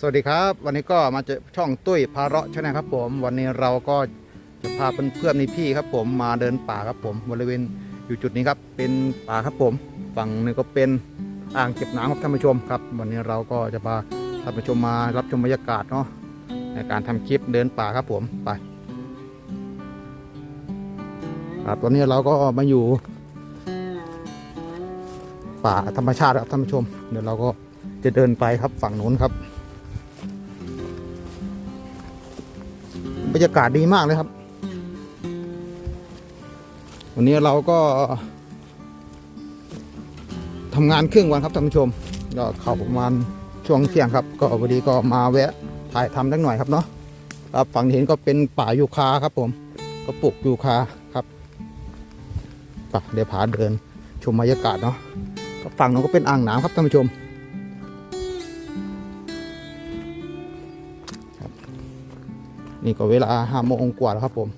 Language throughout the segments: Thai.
สวัสดีครับ วันนี้ก็มาเจอช่องตุ้ยพาเราะชาแนลครับ ผม วันนี้เราก็จะพาเพื่อนๆในพี่ครับ ผมมาเดินป่าครับผมบริเวณอยู่จุดนี้ครับ เป็นป่าครับผม ฝั่งนึงก็เป็นอ่างเก็บน้ำครับท่านผู้ชมครับ วันนี้เราก็จะพาท่านผู้ชมมารับชมบรรยากาศเนาะในการทำคลิปเดินป่าครับผมไปครับตอนนี้เราก็มาอยู่ ป่าธรรมชาติครับท่านผู้ชม เดี๋ยวเราก็จะเดินไปครับฝั่งนู้นครับ บรรยากาศดีมากเลยครับ วันนี้เราก็ทำงานครึ่งวันครับท่านผู้ชมก็เข้าประมาณช่วงเที่ยงครับ ก็พอดีก็มาแวะถ่ายทำสักหน่อยครับเนาะครับฝั่งเห็นก็เป็นป่ายูคาครับผมก็ปลูกยูคาครับไปเดี๋ยวพาเดินชมบรรยากาศเนาะฝั่งนู้นก็เป็นอ่างน้ำครับท่านผู้ชม นี่ก็เวลาห้าโมงกว่าแล้วครับผม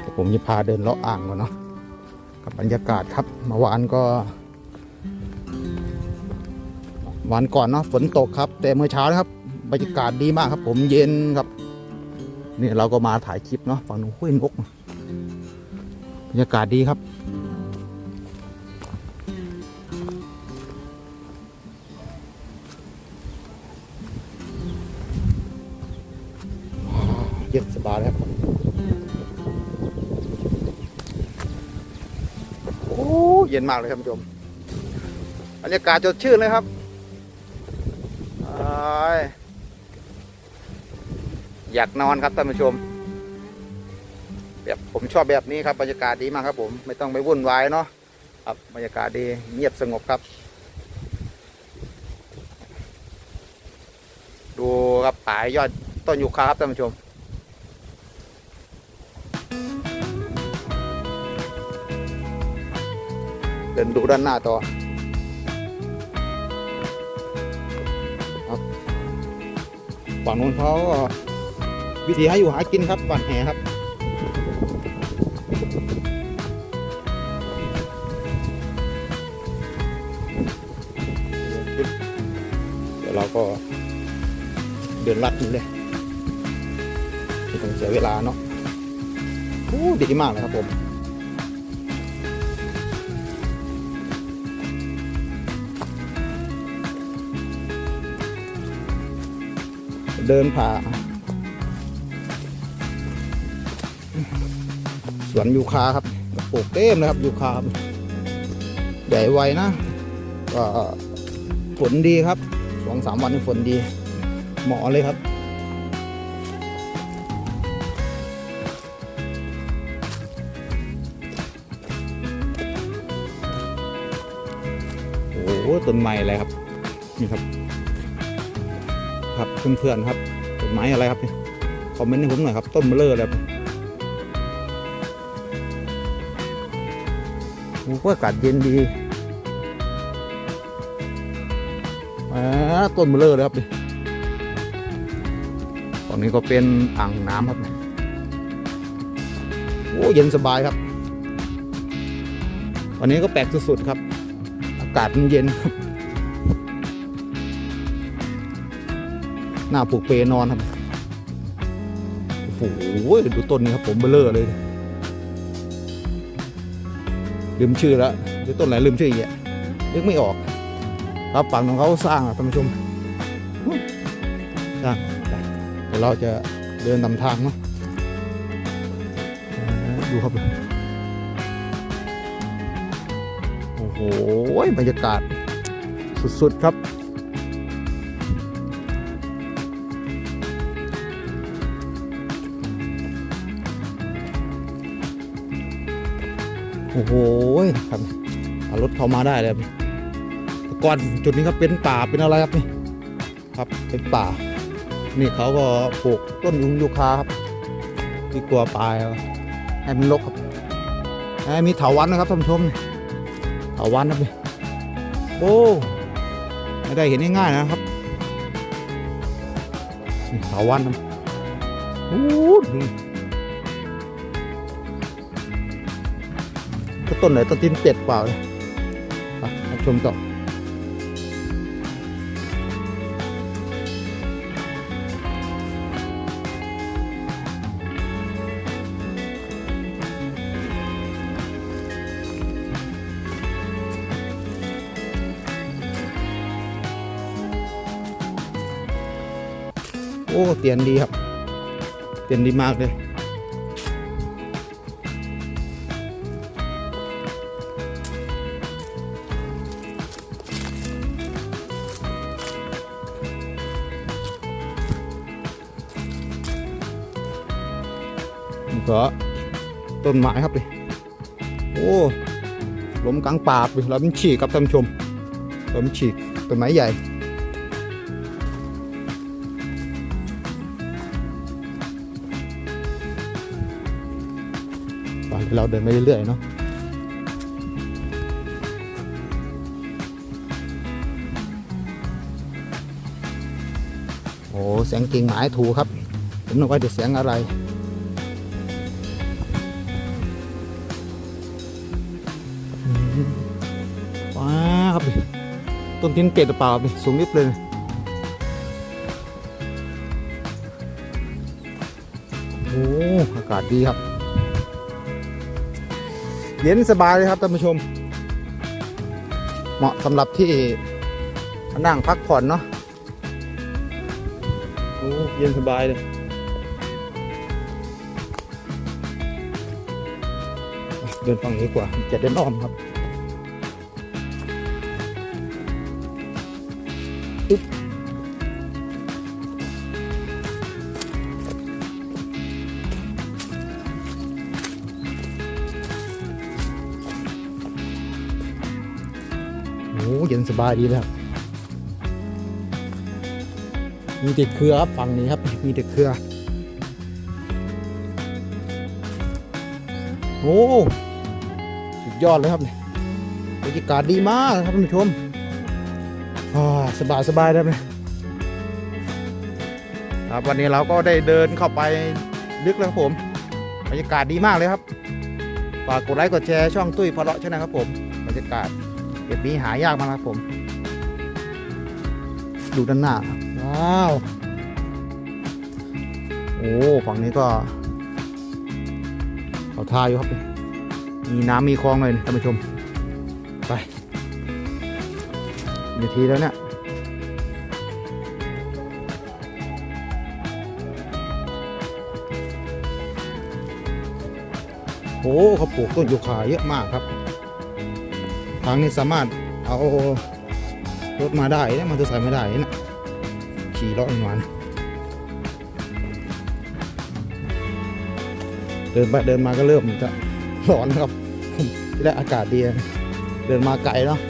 เดี๋ยวผมจะพาเดินเลาะอ่างก่อนเนาะกับบรรยากาศครับเมื่อวานก็วันก่อนเนาะฝนตกครับ แต่เมื่อเช้านะครับบรรยากาศดีมากครับ ผมเย็นครับนี่เราก็มาถ่ายคลิปเนาะฝั่งนู้นห้วยนกบรรยากาศดีครับ เย็นสบายเลยครับ โอ้เย็นมากเลยครับท่านผู้ชมบรรยากาศสดชื่นเลยครับอยอยากนอนครับท่านผู้ชม แบบผมชอบแบบนี้ครับบรรยากาศดีมากครับ ผมไม่ต้องไปวุ่นวายเนาะครับบรรยากาศดีเงียบสงบครับ ดูครับป่ายยอดต้นยูคาครับท่านผู้ชม เดินดูด้านหน้าต่อครับฝั่งนู้นเขาก็วิธีให้อยู่หากินครับปั่นแหครับเดี๋ยวเราก็เดินลัดนี่เลยไม่ต้องเสียเวลาเนาะโอ้ดีมากเลยครับผม เดินผ่า สวนยูคาครับปลูกเต็มเลยครับยูคาใหญ่ไวนะก็ฝนดีครับสองสามวันฝนดีเหมาะเลยครับโอ้โหต้นไม้อะไรครับนี่ครับ ครับเพื่อนๆครับต้นไม้อะไรครับเนี่ยคอมเมนต์ให้ผมหน่อยครับ ต้นเบลเลอร์เลยครับโอ้อากาศเย็นดีอ่าต้นเบลเลอร์เลยครับดิตอนนี้ก็เป็นอ่างน้ำครับโอ้เย็นสบายครับวันนี้ก็แปลกสุดๆครับ อากาศมันเย็นครับ หน้าผูกเปนอนครับโอ้โหดูต้นนี้ครับผมเบลเลอร์เลยลืมชื่อแล้วดูต้นไหนลืมชื่ออีกอะนึกไม่ออก ครับฝั่งของเขาสร้างท่านผู้ชมสร้างเดี๋ยวเราจะเดินนำทางเนาะอ่าดูครับโอ้โหบรรยากาศสุดๆครับ โอ้โหครับเอารถเข้ามาได้เลยครับแต่ก่อนจุดนี้ครับเป็นป่าเป็นอะไรครับนี่ครับเป็นป่า นี่เขาก็ปลูกต้นยุงยูคาครับที่กลัวปลายเอาให้มันรกครับให้มีเถาวันนะครับท่านผู้ชมเถาวันครับนี่โอ้ไม่ได้เห็นง่ายๆนะครับเถาวันครับโอ้ ต้นไหนต้นตีนเป็ดเปล่าเลยไปมาชมต่อโอ้ เตียนดีครับ เตียนดีมากเลย ก็ต้นไม้ครับเลยโอ้ล้มกลางป่าไปแล้วมันฉีกครับท่านชมแล้วมันฉีกต้นไม้ใหญ่เราเดินไปเรื่อยๆเนาะโอ้แสงกิ่งไม้ถูครับ ผมนึกว่าจะเสียงอะไร ว้าครับต้นทิ้นเป็ดเปล่าครับสูงนิดเลยโอ้อากาศดีครับ เย็นสบายเลยครับท่านผู้ชม เหมาะสำหรับที่นั่งพักผ่อนเนาะโอ้เย็นสบายเลยเดินฝั่งนี้กว่าจะเดินอ้อมครับ ปึ๊บโอ้เย็นสบายดีเลยครับ มีแต่เครือครับฝั่งนี้ครับ มีแต่เครือ โอ้ สุดยอดเลยครับเนี่ยบรรยากาศดีมากครับท่านผู้ชม สบายสบายได้ไหมครับวันนี้เราก็ได้เดินเข้าไปลึกแล้วครับผมบรรยากาศดีมากเลยครับฝากกดไลค์กดแชร์ช่องตุ้ยพะเลาะช่นะครับผมบรรยากาศแบบนี้หายากมากครับผม ดูด้านหน้าว้าวโอ้ฝั่งนี้ก็เขาทาอยู่ครับ มีน้ำมีคลองเลยท่านผู้ชมไป นาทีแล้วเนี่ยโอ้เขาปลูกต้นยูคาเยอะมากครับ ทางนี้สามารถเอารถมาได้นะมันจะใส่ไม่ได้นะขี่รถมานเดินไปเดินมาก็เริ่มจะร้อนครับที่แรกอากาศดี เดินมาไกลเนาะ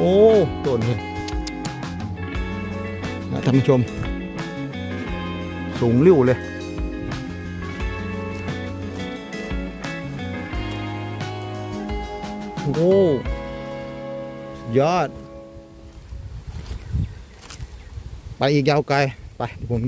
โอ้ต้นนี่นะท่านผู้ชม สูงริ้วเลย โอ้ยอด ไปอีกยาวไกล ไปผม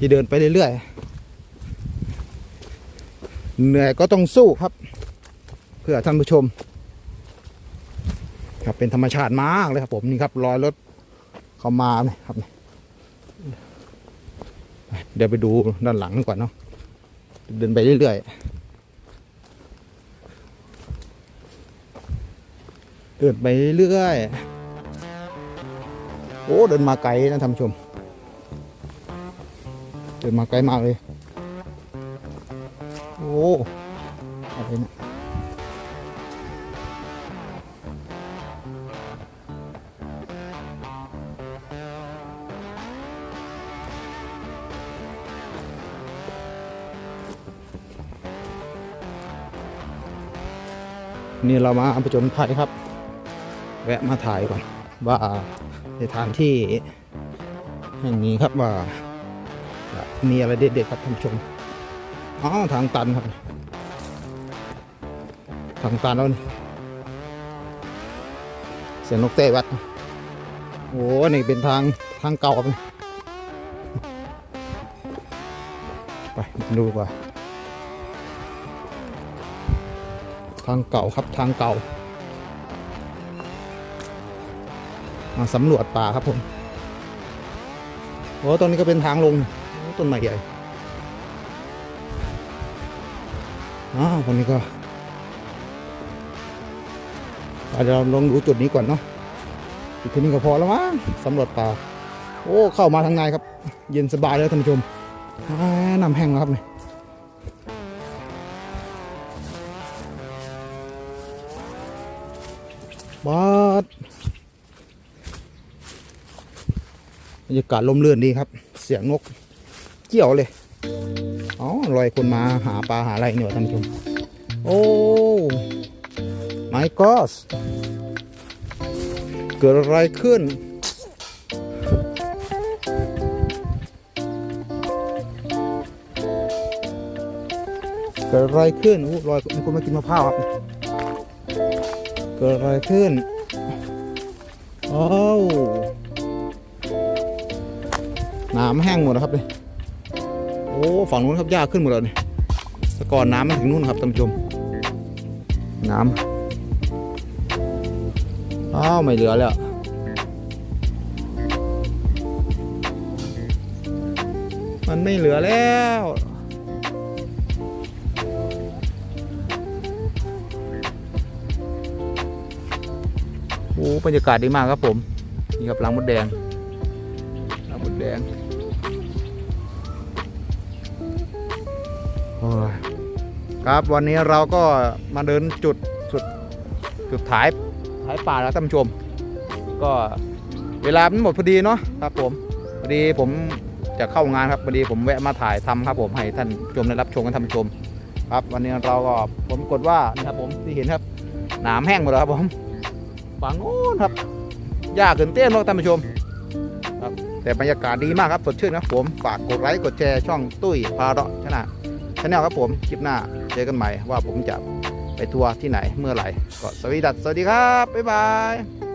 จะเดินไปเรื่อยๆ เหนื่อยก็ต้องสู้ครับ เพื่อท่านผู้ชม ครับเป็นธรรมชาติมากเลยครับผมนี่ครับรอยรถเข้ามาเนี่ยครับเดี๋ยวไปดูด้านหลังก่อนเนาะเดินไปเรื่อยๆเดินไปเรื่อยๆโอ้เดินมาไกลนะท่านผู้ชม เดินมาไกลมากเลย โอ้อะไรเนี่ย นี่เรามาประจนภัยครับ แวะมาถ่ายก่อนว่าในทางที่แห่งนี้ครับว่ามีอะไรเด็ดๆครับท่านผู้ชมอ๋อทางตันครับ ทางตันแล้วนี่เสียงนกเตะวัดโอ้นี่เป็นทางทางเก่าครับไปดูกว่าางเก่าครับทางเก่ามาสำรวจป่าครับผมโอ้ตรงนี้ก็เป็นทางลงต้นไม้ใหญ่อ้าวคนนี้ก็เดี๋ยวเราลองดูจุดนี้ก่อนเนาะจุดที่นี้ก็พอแล้วมั้งสำรวจป่า โอ้ เข้ามาทางในครับ เย็นสบายเลยท่านผู้ชมอ่าน้ำแห้งแล้วครับเนี่ย บาดบรรยากาศลมเลื่อนดีครับ เสียงนกเกี่ยวเลย อ๋อลอยคนมาหาปลาหาอะไรเนี่ยท่านผู้ชม โอ้ my god เกิดอะไรขึ้นเกิดอะไรขึ้นอู้ลอยมีคนมากินมะพร้าวครับ เกิดอะไรขึ้นอ้าวน้ำแห้งหมดแล้วครับเลยโอ้ฝั่งนู้นครับหญ้าขึ้นหมดแล้วนี่แต่ก่อนน้ำมันถึงนู่นครับท่านผู้ชม น้ำอ้าวไม่เหลือแล้วมันไม่เหลือแล้ว บรรยากาศดีมากครับผมนี่ครับรังมดแดงรังมดแดงครับวันนี้เราก็มาเดินจุดสุดจุดท้ายท้ายป่าแล้วท่านผู้ชม ก็เวลามันหมดพอดีเนาะครับผมพอดีผมจะเข้างานครับพอดีผมแวะมาถ่ายทำครับผมให้ท่านชมได้รับชมกันท่านผู้ชม ครับวันนี้เราก็ผมกดว่านี่ครับผมที่เห็นครับหนามแห้งหมดแล้วครับผม ฝั่งโน้นครับยากเกินเต้นเนาท่านผู้ชมครับแต่บรรยากาศดีมากครับสดชื่นครับผมฝากกดไลค์กดแชร์ช่องตุ้ยพาเราะชนะชแนลครับผมคลิปหน้าเจอกันใหม่ว่าผมจะไปทัวร์ที่ไหนเมื่อไหร่ก็สวัสดีดัสสวัสดีครับบ๊ายบาย